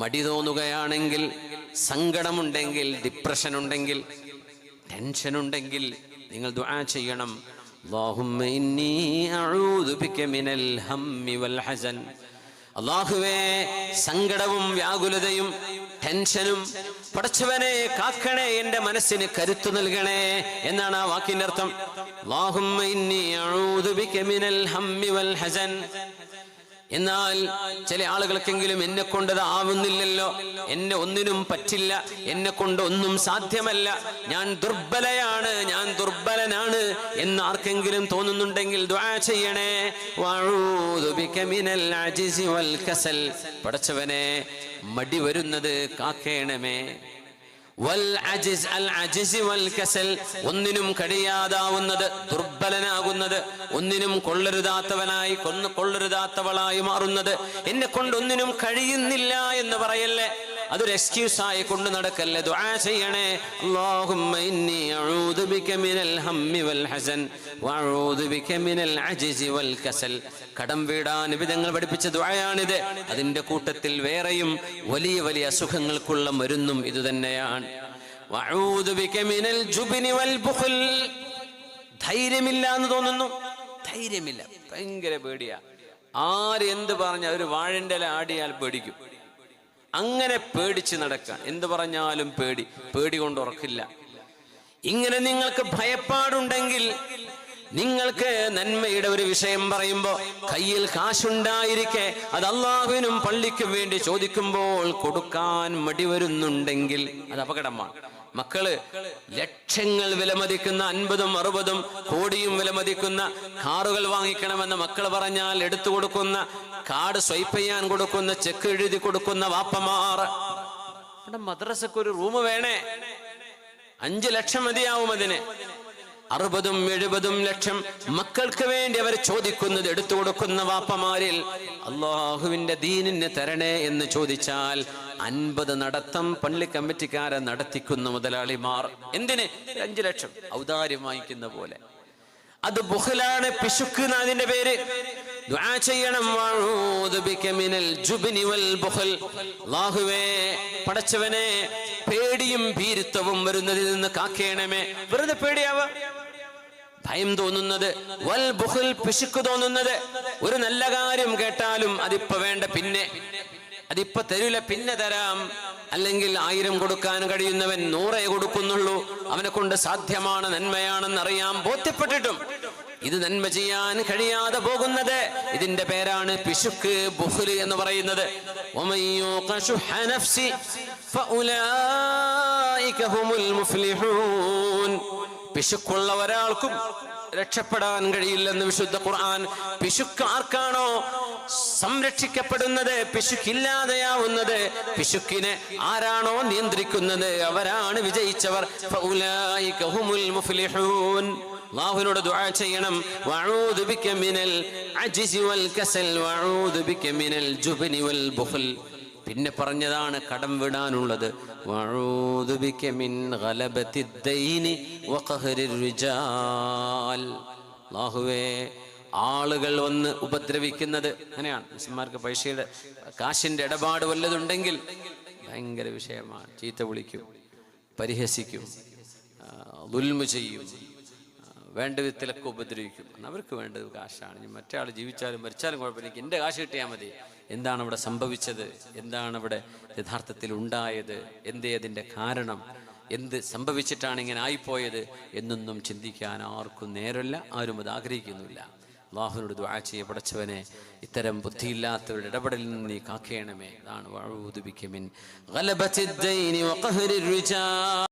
മടി തോന്നുകയാണെങ്കിൽ സങ്കടമുണ്ടെങ്കിൽ ഡിപ്രഷൻ ഉണ്ടെങ്കിൽ ടെൻഷൻ ഉണ്ടെങ്കിൽ നിങ്ങൾ ദുആ ചെയ്യണം. അള്ളാഹുവേ സങ്കടവും വ്യാകുലതയും ടെൻഷനും പടച്ചവനെ കാക്കണേ എന്റെ മനസ്സിന് കരുത്തു നൽകണേ എന്നാണ് ആ വാക്കിന്റെ അർത്ഥം. എന്നാൽ ചില ആളുകൾക്കെങ്കിലും എന്നെ കൊണ്ടത് ആവുന്നില്ലല്ലോ. എന്നെ ഒന്നിനും പറ്റില്ല. എന്നെ കൊണ്ട് ഒന്നും സാധ്യമല്ല. ഞാൻ ദുർബലയാണ്. ഞാൻ ദുർബലനാണ് എന്ന് ആർക്കെങ്കിലും തോന്നുന്നുണ്ടെങ്കിൽ ചെയ്യണേ. പടച്ചവനെ മടി വരുന്നത് കാക്കേണമേ. ഒന്നിനും കഴിയാതാവുന്നത് ദുർബലനാകുന്നത് ഒന്നിനും കൊള്ളരുതാത്തവനായി കൊന്ന് കൊള്ളരുതാത്തവളായി മാറുന്നത് എന്നെ കൊണ്ട് ഒന്നിനും കഴിയുന്നില്ല എന്ന് പറയല്ലേ? അതൊരു എക്സ്ക്യൂസ് ആയി കൊണ്ട് നടക്കല്ലേ? ദുആ ചെയ്യണേ. അല്ലാഹുമ്മ ഇന്നി അഊദു ബിക മിനൽ ഹമ്മി വൽ ഹസൻ വഅഊദു ബിക മിനൽ അജ്സി വൽ കസൽ. കടം വീടാൻ വിധങ്ങൾ പഠിപ്പിച്ച ദുആയാണിത്. അതിന്റെ കൂട്ടത്തിൽ വേറെയും വലിയ വലിയ അസുഖങ്ങൾക്കുള്ള മരുന്നും ഇതുതന്നെയാണ് വഅഊദു ബിക മിനൽ ജുബ്നി വൽ ബുഖൽ. ധൈര്യമില്ല എന്ന് തോന്നുന്നു. ധൈര്യമില്ല. ഭയങ്കര പേടിയാ. ആര് എന്ത് പറഞ്ഞ ഒരു വാഴന്റെ ആടിയാൽ പേടിക്കും. അങ്ങനെ പേടിച്ച് നടക്കുക എന്ത് പറഞ്ഞാലും പേടി. പേടി കൊണ്ട് ഉറക്കില്ല. ഇങ്ങനെ നിങ്ങൾക്ക് ഭയപ്പാടുണ്ടെങ്കിൽ നിങ്ങൾക്ക് നന്മയുടെ ഒരു വിഷയം പറയുമ്പോ കയ്യിൽ കാശുണ്ടായിരിക്കെ അത് അള്ളാഹുവിനും പള്ളിക്കും വേണ്ടി ചോദിക്കുമ്പോൾ കൊടുക്കാൻ മടി വരുന്നുണ്ടെങ്കിൽ അത് അപകടമാണ്. മക്കൾ ലക്ഷങ്ങൾ വിലമതിക്കുന്ന അൻപതും അറുപതും കോടിയും വിലമതിക്കുന്ന കാറുകൾ വാങ്ങിക്കണമെന്ന് മക്കൾ പറഞ്ഞാൽ എടുത്തു കൊടുക്കുന്ന കാർഡ് സ്വൈപ്പ് ചെയ്യാൻ കൊടുക്കുന്ന ചെക്ക് എഴുതി കൊടുക്കുന്ന വാപ്പമാർ. മദ്രസക്ക് ഒരു റൂം വേണേ. അഞ്ചു ലക്ഷം മതിയാവും അതിന്. അറുപതും എഴുപതും ലക്ഷം മക്കൾക്ക് വേണ്ടി അവർ ചോദിക്കുന്നത് എടുത്തു കൊടുക്കുന്ന വാപ്പമാരിൽ അള്ളാഹുവിന്റെ ദീനിന് തരണേ എന്ന് ചോദിച്ചാൽ അൻപത് നടത്തം പള്ളി കമ്മിറ്റിക്കാരെ നടത്തിക്കുന്ന മുതലാളിമാർ എന്തിന്? അഞ്ചു ലക്ഷം. ഔദാര്യം വാങ്ങിക്കുന്ന പോലെ. അത് ബുഹലാണ് പിശുക്ക് അതിന്റെ പേര്. ചെയ്യണം പടച്ചവനെ പേടിയും ഭീരുത്വവും വരുന്നതിൽ നിന്ന് കാക്കേണമേ. വെറുതെ പേടിയാവ? ഭയം തോന്നുന്നത് വൽ ബുഹൽ പിശുക്ക് തോന്നുന്നത്. ഒരു നല്ല കാര്യം കേട്ടാലും അതിപ്പോ വേണ്ട പിന്നെ. അതിപ്പോ തരൂല പിന്നെ തരാം. അല്ലെങ്കിൽ ആയിരം കൊടുക്കാൻ കഴിയുന്നവൻ നൂറേ കൊടുക്കുന്നുള്ളൂ. അവനെ കൊണ്ട് സാധ്യമാണ് നന്മയാണെന്ന് അറിയാൻ ബോധ്യപ്പെട്ടിട്ടും. ഇത് നന്മ ചെയ്യാൻ കഴിയാതെ പോകുന്നത് ഇതിന്റെ പേരാണ് പിശുക്ക് ബുഹുൽ എന്ന് പറയുന്നത്. പിശുക്കുള്ള ഒരാൾക്കും രക്ഷപ്പെടാൻ കഴിയില്ലെന്ന് വിശുദ്ധ ഖുർആൻ. പിശുക്ക് ആർക്കാണോ? സംരക്ഷിക്കപ്പെടുന്നത് പിശുക്കില്ലാതെയാവുന്നത്. പിശുക്കിനെ ആരാണോ നിയന്ത്രിക്കുന്നത്? അവരാണ് വിജയിച്ചവർ. അള്ളാഹുവിനോട് ദുആ ചെയ്യണം. വഅഊദു ബിക മിനൽ അജ്സി വൽ കസൽ. വഅഊദു ബിക മിനൽ ജുബ്നി വൽ ബുഖൽ. പിന്നെ പറഞ്ഞതാണ് കടം വിടാനുള്ളത്. വഅഊദു ബിക മിൻ ഗലബത്തി ദൈനി വഖഹരിർ റിജാൽ. അല്ലാഹുവേ ആളുകൾ വന്ന് ഉപദ്രവിക്കുന്നത് അങ്ങനെയാണ്. മുസ്ലിംമാർക്ക് പൈസയുടെ കാശിന്റെ ഇടപാട് വല്ലതുണ്ടെങ്കിൽ ഭയങ്കര വിഷയമാണ്. ചീത്ത വിളിക്കും പരിഹസിക്കും ദുൽമു ചെയ്യും വേണ്ട വിധത്തിലൊക്കെ ഉപദ്രവിക്കും. അവർക്ക് വേണ്ടത് കാശാണ്. മറ്റേ ആൾ ജീവിച്ചാലും മരിച്ചാലും കുഴപ്പമില്ല. എനിക്ക് എന്റെ കാശ് കിട്ടിയാൽ മതി. എന്താണ് ഇവിടെ സംഭവിച്ചത്? എന്താണ് ഇവിടെ യഥാർത്ഥത്തിൽ ഉണ്ടായത്? എന്തേ അതിന്റെ കാരണം? എന്ത് സംഭവിച്ചിട്ടാണ് ഇങ്ങനെ ആയിപ്പോയത്? എന്നൊന്നും ചിന്തിക്കാൻ ആർക്കും നേരമില്ല. ആരും അത് ആഗ്രഹിക്കുന്നില്ല അള്ളാഹുവിനോട് ദ്വാ പടച്ചവനെ ഇത്തരം ബുദ്ധിയില്ലാത്തവരുടെ ഇടപെടലിൽ നിന്ന് നീ കാക്കേണമേ അതാണ് വഅഊദു